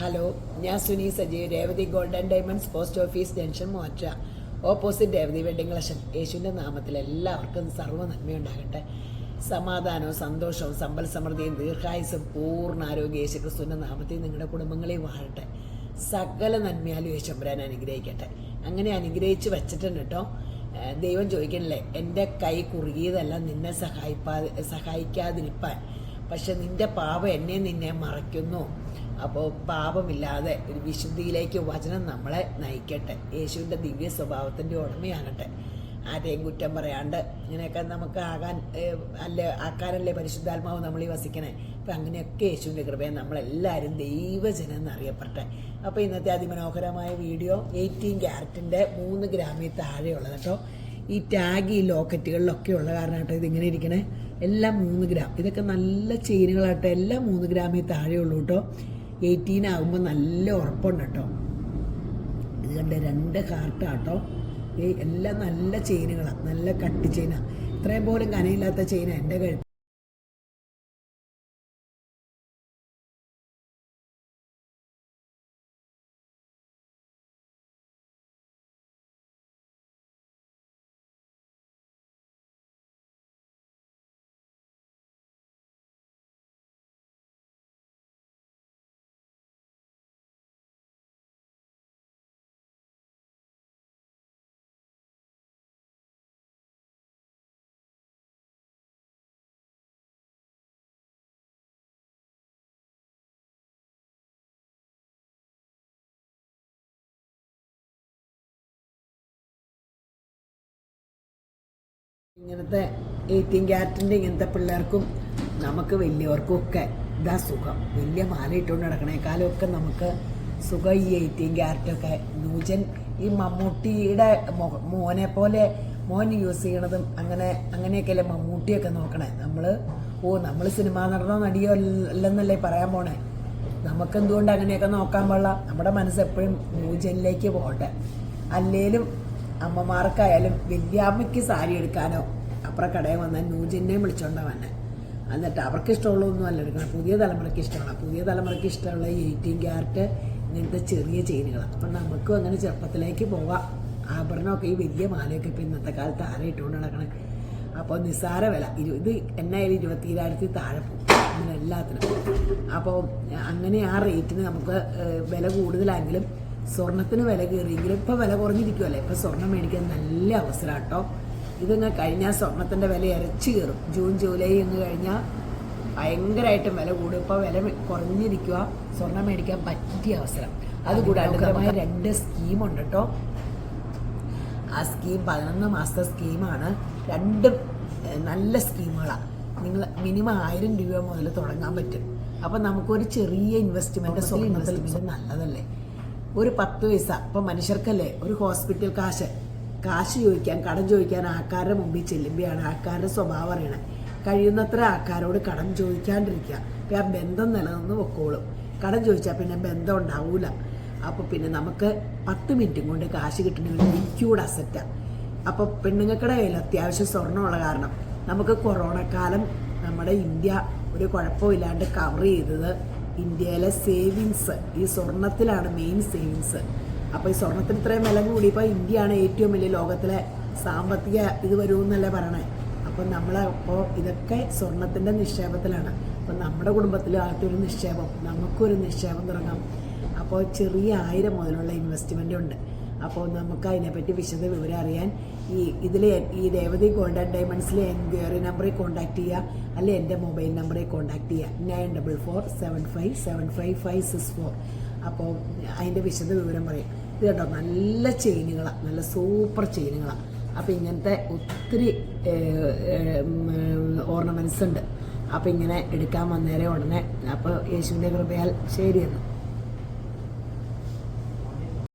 Hello ഞാൻ Suni Sajeev Revathi golden diamonds post office junction മോറ്റ. Opposite Revathi wedding collection യേശുവിന്റെ നാമത്തിൽ എല്ലാവർക്കും സർവ നന്മയുണ്ടാകട്ടെ. സമാധാനവും സന്തോഷവും സമ്പൽ സമൃദ്ധിയും ദീർഘായുസും പൂർണ ആരോഗ്യ യേശു ക്രിസ്തുവിന്റെ നാമത്തിൽ നിങ്ങളുടെ കുടുംബങ്ങളെ വാഴട്ടെ. സകല നന്മയാലും യേശുമ്പരാൻ അനുഗ്രഹിക്കട്ടെ. അങ്ങനെ അനുഗ്രഹിച്ച് വെച്ചിട്ടുണ്ട് കേട്ടോ. ദൈവം ചോദിക്കണില്ലേ എന്റെ കൈ കുറുകിയതല്ല നിന്നെ സഹായിപ്പാ സഹായിക്കാതിരിപ്പാൻ? പക്ഷെ നിന്റെ പാപം എന്നെ നിന്നെ മറയ്ക്കുന്നു. അപ്പോൾ പാപമില്ലാതെ ഒരു വിശുദ്ധിയിലേക്ക് വചനം നമ്മളെ നയിക്കട്ടെ. യേശുവിന്റെ ദിവ്യ സ്വഭാവത്തിന്റെ ഉടമയാകട്ടെ. ആരെയും കുറ്റം പറയാണ്ട് ഇങ്ങനെയൊക്കെ നമുക്ക് ആകാൻ അല്ലെ ആക്കാനല്ലേ പരിശുദ്ധാത്മാവ് നമ്മൾ ഈ വസിക്കണേ. അപ്പം അങ്ങനെയൊക്കെ യേശുവിന്റെ കൃപയെ നമ്മളെല്ലാവരും ദൈവജനം എന്നറിയപ്പെട്ടെ അപ്പോൾ ഇന്നത്തെ അതിമനോഹരമായ വീഡിയോ എയ്റ്റീൻ ക്യാരറ്റിന്റെ മൂന്ന് ഗ്രാമിൽ താഴെയുള്ളത് കേട്ടോ. ഈ ടാഗ് ഈ ലോക്കറ്റുകളിലൊക്കെ ഉള്ള കാരണം കേട്ടോ ഇതിങ്ങനെ ഇരിക്കണേ. എല്ലാം മൂന്ന് ഗ്രാം ഇതൊക്കെ നല്ല ചെയിനുകളാട്ടോ. എല്ലാം മൂന്ന് ഗ്രാമിൽ താഴെയുള്ളൂ കേട്ടോ എയ്റ്റീൻ ആകുമ്പോൾ നല്ല ഉറപ്പുണ്ട് കേട്ടോ ഇത് കണ്ട രണ്ട് ഹാർട്ടാട്ടോ എല്ലാം നല്ല ചെയിനുകളാണ് നല്ല കട്ടി ചെയിനാണ് ഇത്രയും പോലും കനയില്ലാത്ത ചെയിന എന്റെ കഴുത്ത്. ഇങ്ങനത്തെ എയ്റ്റീൻ ക്യാരറ്റിന്റെ ഇങ്ങനത്തെ പിള്ളേർക്കും നമുക്ക് വലിയവർക്കും ഒക്കെ ഇതാ സുഖം. വലിയ മാല ഇട്ടുകൊണ്ട് നടക്കണേക്കാളും ഒക്കെ നമുക്ക് സുഖം ഈ എയ്റ്റീൻ ക്യാരറ്റൊക്കെ നൂജൻ ഈ മമ്മൂട്ടിയുടെ മോനെ പോലെ മോൻ യൂസ് ചെയ്യണതും അങ്ങനെ അങ്ങനെയൊക്കെയല്ലേ മമ്മൂട്ടിയൊക്കെ നോക്കണേ. നമ്മൾ ഓ നമ്മൾ സിനിമാ നടനോ നടിയോ അല്ല- അല്ലെന്നല്ലേ പറയാൻ പോണേ. നമുക്കെന്തുകൊണ്ട് അങ്ങനെയൊക്കെ നോക്കാൻ പാടില്ല? നമ്മുടെ മനസ്സ് എപ്പോഴും ന്യൂജനിലേക്ക് പോകട്ടെ. അല്ലേലും അമ്മമാർക്കായാലും വല്യാമ്മയ്ക്ക് സാരി എടുക്കാനോ അപ്പുറം കടയിൽ വന്നാൽ നൂജിനെയും വിളിച്ചോണ്ടാ വന്നെ. എന്നിട്ട് അവർക്ക് ഇഷ്ടമുള്ളതൊന്നും അല്ല എടുക്കണം. പുതിയ തലമുറയ്ക്ക് ഇഷ്ടമാണ്. പുതിയ തലമുറയ്ക്ക് ഇഷ്ടമുള്ള എയ്റ്റീൻ ക്യാരറ്റ് ഇങ്ങനത്തെ ചെറിയ ചെയിനുകളാണ് അപ്പം നമുക്കും അങ്ങനെ ചെറുപ്പത്തിലേക്ക് പോവാം. ആഭരണമൊക്കെ ഈ വലിയ മാലയൊക്കെ ഇപ്പം ഇന്നത്തെ കാലത്ത് ആരെ ഇട്ടുകൊണ്ട് നടക്കണേ? അപ്പോൾ നിസ്സാര വില. ഇരു ഇത് എന്നായാലും ഇരുപത്തിരായിരത്തി താഴെ പോകും. അങ്ങനെ എല്ലാത്തിനും. അപ്പോൾ അങ്ങനെ ആ റേറ്റിന് നമുക്ക് വില കൂടുതലാണെങ്കിലും സ്വർണത്തിന് വില കയറിയെങ്കിലും ഇപ്പോൾ വില കുറഞ്ഞിരിക്കുമല്ലേ ഇപ്പോൾ സ്വർണം മേടിക്കാൻ നല്ല അവസരം കേട്ടോ ഇതിങ്ങ് കഴിഞ്ഞാൽ സ്വർണത്തിന്റെ വില ഇരച്ചു കയറും. ജൂൺ ജൂലൈ എന്ന് കഴിഞ്ഞാൽ ഭയങ്കരമായിട്ടും വില കൂടും. ഇപ്പോൾ വില കുറഞ്ഞിരിക്കുക സ്വർണം മേടിക്കാൻ പറ്റിയ അവസരം. അതുകൂടാണ്ട് നമുക്ക് രണ്ട് സ്കീമുണ്ട് കേട്ടോ ആ സ്കീം പതിനൊന്ന് മാസത്തെ സ്കീമാണ് രണ്ടും നല്ല സ്കീമുകളാണ് നിങ്ങൾ മിനിമം ആയിരം രൂപ മുതൽ തുടങ്ങാൻ പറ്റും. അപ്പം നമുക്കൊരു ചെറിയ ഇൻവെസ്റ്റ്മെന്റ് സ്വർണത്തിൽ നല്ലതല്ലേ? ഒരു പത്ത് പൈസ. ഇപ്പം മനുഷ്യർക്കല്ലേ? ഒരു ഹോസ്പിറ്റൽ കാശ്. കാശ് ചോദിക്കാൻ കടം ചോദിക്കാൻ ആൾക്കാരുടെ മുമ്പിൽ ചെല്ലുമ്പോഴാണ് ആൾക്കാരുടെ സ്വഭാവം അറിയണേ. കഴിയുന്നത്ര ആൾക്കാരോട് കടം ചോദിക്കാണ്ടിരിക്കുക. അപ്പം ആ ബന്ധം നിലനിന്ന് പൊക്കോളും. കടം ചോദിച്ചാൽ പിന്നെ ബന്ധം ഉണ്ടാവൂല. അപ്പോൾ പിന്നെ നമുക്ക് പത്ത് മിനിറ്റും കൊണ്ട് കാശ് കിട്ടണമെങ്കിൽ ലിക്യൂഡ് അസറ്റാണ് അപ്പോൾ പെണ്ണുങ്ങളുടെ കയ്യിൽ അത്യാവശ്യം സ്വർണമുള്ള കാരണം നമുക്ക് കൊറോണ കാലം നമ്മുടെ ഇന്ത്യ ഒരു കുഴപ്പമില്ലാണ്ട് കവർ ചെയ്തത് ഇന്ത്യയിലെ സേവിങ്സ് ഈ സ്വർണത്തിലാണ് മെയിൻ സേവിങ്സ് അപ്പോൾ ഈ സ്വർണത്തിന് ഇത്രയും വില കൂടി. ഇപ്പോൾ ഇന്ത്യയാണ് ഏറ്റവും വലിയ ലോകത്തിലെ സാമ്പത്തിക ഇത് വരുമെന്നല്ലേ പറയണേ. അപ്പം നമ്മൾ അപ്പോൾ ഇതൊക്കെ സ്വർണത്തിന്റെ നിക്ഷേപത്തിലാണ്. അപ്പം നമ്മുടെ കുടുംബത്തിൽ ആർക്കൊരു നിക്ഷേപം നമുക്കൊരു നിക്ഷേപം തുടങ്ങാം. അപ്പോൾ ചെറിയ ആയിരം മുതലുള്ള ഇൻവെസ്റ്റ്മെന്റ് ഉണ്ട്. അപ്പോൾ നമുക്ക് അതിനെപ്പറ്റി വിശദ വിവരം അറിയാൻ ഈ ഇതിൽ ഈ രേവതി ഗോൾഡ് ഡയമണ്ട്സിലെ എൻക്വയറി നമ്പറിൽ കോൺടാക്ട് ചെയ്യുക. അല്ലെ എന്റെ മൊബൈൽ നമ്പറിൽ കോൺടാക്ട് ചെയ്യുക. Nine double four seven five seven five five six four. അപ്പോൾ അതിന്റെ വിശദ വിവരം പറയും. ഇത് കേട്ടോ നല്ല ചെയിനുകളാണ് നല്ല സൂപ്പർ ചെയിനുകളാണ് അപ്പോൾ ഇങ്ങനത്തെ ഒത്തിരി ഓർണമെന്റ്സ് ഉണ്ട് അപ്പോൾ ഇങ്ങനെ എടുക്കാൻ വന്നേരെ ഉടനെ. അപ്പോൾ യേശുവിന്റെ കൃപയാൽ ശരിയെന്നു.